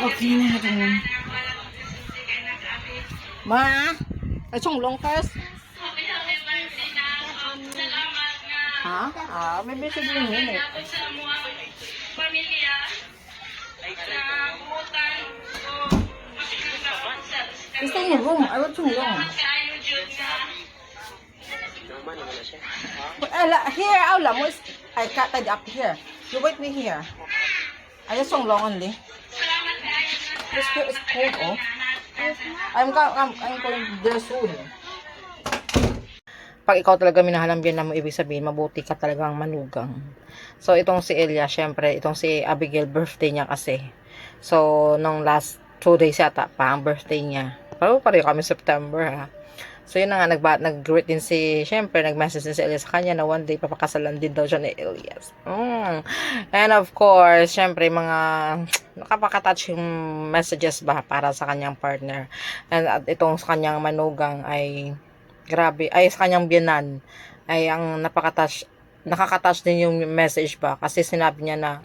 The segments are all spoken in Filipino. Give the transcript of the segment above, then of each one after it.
Okay na na. Ma, ay siyang long test. Ha? Ah, may busy din yun eh. Stay in your room. I want long. Wait, ala, here, aula mo is, I cut it up here. You wait me here. I just long only. This here is cold, oh. I'm, I'm, I'm going there soon. Pag ikaw talaga minahalambyan na mo, ibig sabihin, mabuti ka talagang manugang. So, itong si Elia, syempre, itong si Abigail, birthday niya kasi. So, nung last two days yata pa, ang birthday niya. Pero pareho kami September, ha. So, yun na nga, nagba, nag-greet din si, syempre, nag-message din si Elias sa kanya na one day, papakasalan din daw siya ni Elias. Mm. And of course, syempre, mga, nakapakatouch yung messages ba para sa kanyang partner. And at itong sa kanyang manugang ay, grabe, ay sa kanyang biyanan, ay ang napakatouch, nakakatouch din yung message ba, kasi sinabi niya na,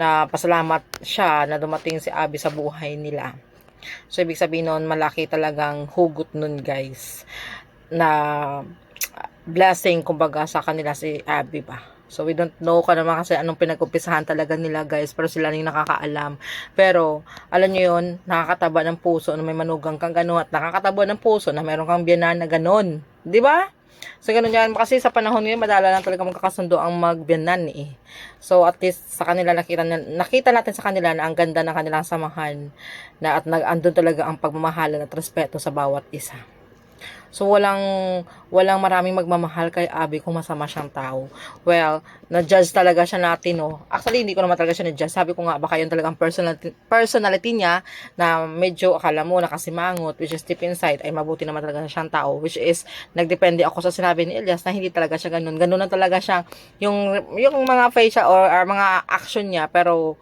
na pasalamat siya na dumating si Abby sa buhay nila. So, ibig sabihin nun, malaki talagang hugot nun, guys. Na blessing, kumbaga, sa kanila si Abby ba. So, we don't know ka naman kasi anong pinag-umpisahan talaga nila, guys. Pero sila yung nakakaalam. Pero, alam nyo yun, nakakataba ng puso na may manugang kang gano'n. At nakakataba ng puso na meron kang biyanan na gano'n. Di ba? So, ganun yan. Kasi sa panahon ngayon, madala lang talaga magkakasundo ang magbiyanan eh. So, at least sa kanila, nakita, na- nakita natin sa kanila na ang ganda ng kanilang samahan na at nag andun talaga ang pagmamahalan at respeto sa bawat isa. So, walang, walang maraming magmamahal kay Abby kung masama siyang tao. Well, na-judge talaga siya natin, no. Actually, hindi ko naman talaga siya na-judge. Sabi ko nga, baka yun talagang personality, personality niya na medyo akala mo nakasimangot, which is deep inside, ay mabuti naman talaga siyang tao. Which is, nagdepende ako sa sinabi ni Elias na hindi talaga siya ganun. Ganun na talaga siya, yung, yung mga face or, or mga action niya, pero,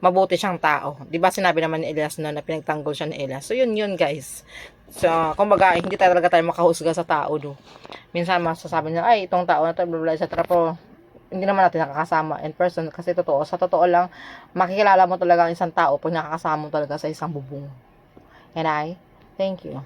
mabuti siyang tao. 'Di ba sinabi naman ni Elias na, na pinagtanggol siya ni Elias. So yun yun guys. So, kumbaga, hindi talaga tayo makahusga sa tao do. Minsan masasabi niya, ay, itong tao na to, blah, blah, etc. Pero, hindi naman natin nakakasama in person kasi totoo. Sa totoo lang, makikilala mo talaga ang isang tao pag nakakasama mo talaga sa isang bubong. And I, thank you.